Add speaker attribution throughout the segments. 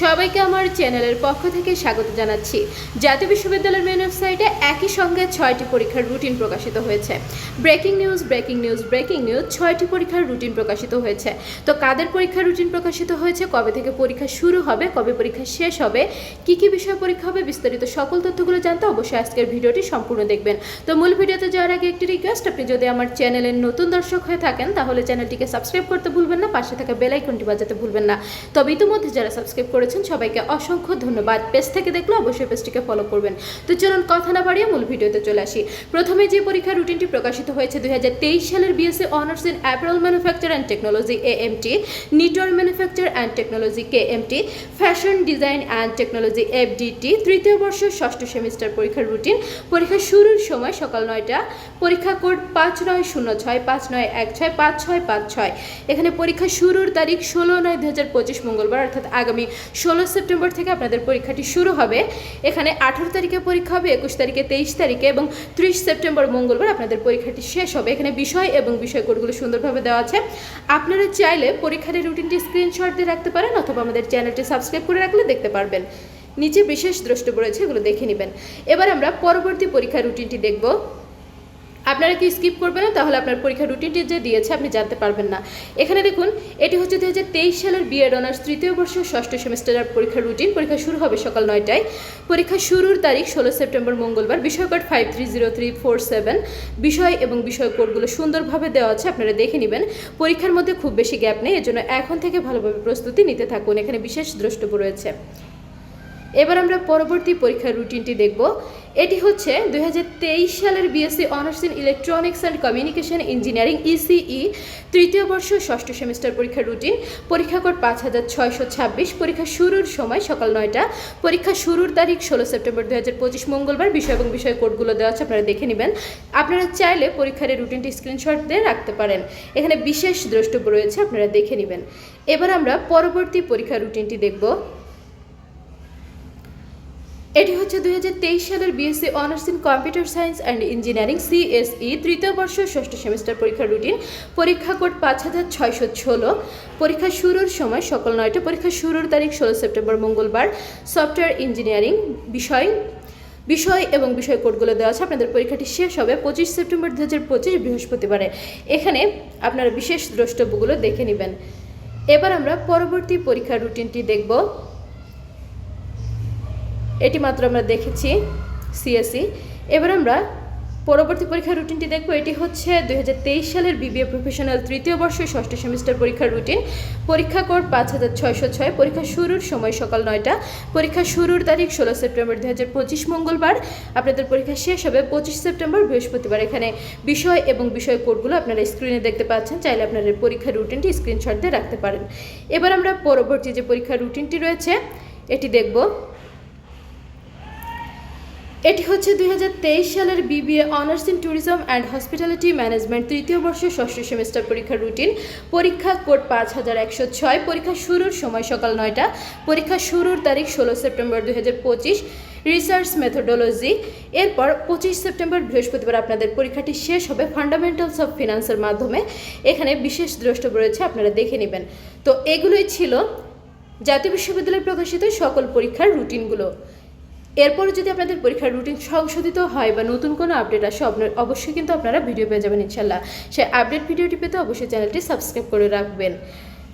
Speaker 1: সবাইকে আমার চ্যানেলের পক্ষ থেকে স্বাগত জানাচ্ছি। জাতীয় বিশ্ববিদ্যালয়ের মেন ওয়েবসাইটে একই সঙ্গে ছয়টি পরীক্ষার রুটিন প্রকাশিত হয়েছে। Breaking news breaking news breaking news ছয়টি পরীক্ষার রুটিন প্রকাশিত হয়েছে। তো কাদের পরীক্ষার রুটিন প্রকাশিত হয়েছে, কবে থেকে পরীক্ষা শুরু হবে, কবে পরীক্ষা শেষ হবে, কি কি বিষয়ে পরীক্ষা হবে, বিস্তারিত সকল তথ্যগুলো জানতে অবশ্যই আজকের ভিডিওটি সম্পূর্ণ দেখবেন। তো মূল ভিডিওতে যাওয়ার আগে একটি রিকোয়েস্ট আপনি যদি আমার চ্যানেলের নতুন দর্শক হয়ে থাকেন, তাহলে চ্যানেলটিকে সাবস্ক্রাইব করতে ভুলবেন না, পাশে থাকা বেল আইকনটি বাজাতে ভুলবেন না। তবে ইতিমধ্যে যারা সাবস্ক্রাইব করেছেন, সবাইকে অসংখ্য ধন্যবাদ। পেজ থেকে দেখলে অবশ্যই পেজটিকে ফলো করবেন। তো চলুন কথা না বাড়িয়ে মূল ভিডিওতে চলে আসি। প্রথমে যে পরীক্ষার রুটিনটি প্রকাশিত হয়েছে দুই সালের BSc honours in apparel manufacture and technology AMT knitwear manufacture and technology KMT fashion design and technology FDT তৃতীয় বর্ষ ষষ্ঠ সেমিস্টার পরীক্ষার রুটিন পরীক্ষা শুরুর সময় সকাল নয়টা, পরীক্ষা কোড পাঁচ নয় শূন্য ছয়, পাঁচ নয় এক ছয়, পাঁচ ছয় পাঁচ ছয়। এখানে পরীক্ষা শুরুর তারিখ ষোলো নয় দু মঙ্গলবার, অর্থাৎ আগামী ষোলো সেপ্টেম্বর থেকে আপনাদের পরীক্ষাটি শুরু হবে। এখানে আঠারো তারিখে পরীক্ষা হবে, একুশ তারিখে তেইশ তারিখে এবং ত্রিশ সেপ্টেম্বর মঙ্গলবার আপনাদের পরীক্ষাটি শেষ হবে। এখানে বিষয় এবং বিষয় কোডগুলো সুন্দরভাবে দেওয়া আছে। আপনারা চাইলে পরীক্ষার রুটিনটি স্ক্রিনশট দিয়ে রাখতে পারেন অথবা আমাদের চ্যানেলটি সাবস্ক্রাইব করে রাখলে দেখতে পারবেন। নিচে বিশেষ দ্রষ্টব্য রয়েছে, এগুলো দেখে নেবেন। এবার আমরা পরবর্তী পরীক্ষার রুটিনটি দেখব। আপনারা কি স্কিপ করবেন না? তাহলে আপনার পরীক্ষার রুটিনটি যে দিয়েছে, আপনি জানতে পারবেন না। এখানে দেখুন, এটি হচ্ছে দু হাজার তেইশ সালের বিএড অনার্স তৃতীয় বর্ষ, ষষ্ঠ সেমিস্টারের পরীক্ষার রুটিন পরীক্ষা শুরু হবে সকাল নয়টায়। পরীক্ষা শুরুর তারিখ ষোলো সেপ্টেম্বর মঙ্গলবার। বিষয় code five three zero three four seven বিষয় এবং বিষয় কোডগুলো সুন্দরভাবে দেওয়া আছে, আপনারা দেখে নেবেন। পরীক্ষার মধ্যে খুব বেশি গ্যাপ নেই এজন্য এখন থেকে ভালোভাবে প্রস্তুতি নিতে থাকুন। এখানে বিশেষ দ্রষ্টব্য রয়েছে। এবার আমরা পরবর্তী পরীক্ষার রুটিনটি দেখব। এটি হচ্ছে দুই হাজার তেইশ সালের BSc honours in electronics and communication engineering ECE তৃতীয় বর্ষ ষষ্ঠ সেমিস্টার পরীক্ষার রুটিন। পরীক্ষা কোড পাঁচ হাজার ছয়শো ছাব্বিশ, পরীক্ষা শুরুর সময় সকাল নয়টা। পরীক্ষা শুরুর তারিখ ষোলো সেপ্টেম্বর দু হাজার পঁচিশ, মঙ্গলবার বিষয় এবং বিষয় কোডগুলো দেওয়া আছে, আপনারা দেখে নেবেন। আপনারা চাইলে পরীক্ষার রুটিনটি স্ক্রিনশট দিয়ে রাখতে পারেন। এখানে বিশেষ দ্রষ্টব্য রয়েছে, আপনারা দেখে নেবেন। এবার আমরা পরবর্তী পরীক্ষার রুটিনটি দেখব। এটি হচ্ছে দুই হাজার তেইশ সালের BSc honours in computer science and engineering CSE তৃতীয় বর্ষ ষষ্ঠ সেমিস্টার পরীক্ষার রুটিন পরীক্ষা কোড পাঁচ হাজার ছয়শো ষোলো, পরীক্ষা শুরুর সময় সকাল নয়টা, পরীক্ষা শুরুর তারিখ ষোলো সেপ্টেম্বর, মঙ্গলবার সফটওয়্যার ইঞ্জিনিয়ারিং বিষয় বিষয় এবং বিষয় কোডগুলো দেওয়া আছে। আপনাদের পরীক্ষাটি শেষ হবে পঁচিশ সেপ্টেম্বর দু হাজার পঁচিশ বৃহস্পতিবারে। এখানে আপনারা বিশেষ দ্রষ্টব্যগুলো দেখে নেবেন। এবার আমরা পরবর্তী পরীক্ষার রুটিনটি দেখব। এটি মাত্র আমরা দেখেছি সিএসসি এবার আমরা পরবর্তী পরীক্ষার রুটিনটি দেখব। এটি হচ্ছে দুই হাজার তেইশ সালের বিবিএ প্রফেশনাল তৃতীয় বর্ষ ষষ্ঠ সেমিস্টার পরীক্ষার রুটিন। পরীক্ষা কোড পাঁচ হাজার ছয়শো ছয়। পরীক্ষা শুরুর সময় সকাল নয়টা। পরীক্ষা শুরুর তারিখ ষোলো সেপ্টেম্বর দু হাজার পঁচিশ মঙ্গলবার। আপনাদের পরীক্ষা শেষ হবে পঁচিশ সেপ্টেম্বর বৃহস্পতিবার। এখানে বিষয় এবং বিষয় কোডগুলো আপনারা স্ক্রিনে দেখতে পাচ্ছেন। চাইলে আপনাদের পরীক্ষার রুটিনটি স্ক্রিনশট দিয়ে রাখতে পারেন। এবার আমরা পরবর্তী যে পরীক্ষার রুটিনটি রয়েছে, এটি দেখব। এটি হচ্ছে দুই হাজার তেইশ সালের BBA honours in tourism and hospitality management তৃতীয় বর্ষ ষষ্ঠ সেমিস্টার পরীক্ষার রুটিন। পরীক্ষা কোড পাঁচ হাজার একশো ছয়। পরীক্ষা শুরুর সময় সকাল নয়টা। পরীক্ষা শুরুর তারিখ ষোলো সেপ্টেম্বর দুই হাজার পঁচিশ। Research methodology. এরপর পঁচিশ সেপ্টেম্বর বৃহস্পতিবার আপনাদের পরীক্ষাটি শেষ হবে ফান্ডামেন্টালস অফ ফিনান্সের মাধ্যমে। এখানে বিশেষ দ্রষ্টব্য রয়েছে, আপনারা দেখে নেবেন। তো এগুলোই ছিল জাতীয় বিশ্ববিদ্যালয়ে প্রকাশিত সকল পরীক্ষার রুটিনগুলো। এরপরে যদি আপনাদের পরীক্ষার রুটিন সংশোধিত হয় বা নতুন কোনো আপডেট আসে, আপনার অবশ্যই কিন্তু আপনারা ভিডিও পেয়ে যাবেন ইনশাল্লাহ সেই আপডেট ভিডিওটি পেতে অবশ্যই চ্যানেলটি সাবস্ক্রাইব করে রাখবেন।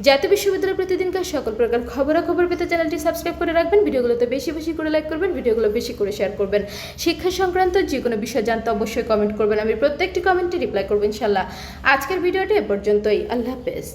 Speaker 1: জাতীয় বিশ্ববিদ্যালয় প্রতিদিনকার সকল প্রকার খবরাখবর পেতে চ্যানেলটি সাবস্ক্রাইব করে রাখবেন, ভিডিওগুলোতে বেশি বেশি করে লাইক করবেন, ভিডিওগুলো বেশি করে শেয়ার করবেন। শিক্ষা সংক্রান্ত যে কোনো বিষয় জানতে অবশ্যই কমেন্ট করবেন, আমি প্রত্যেকটি কমেন্টে রিপ্লাই করব ইনশাল্লাহ আজকের ভিডিওটি এ পর্যন্তই, আল্লাহ হাফেজ।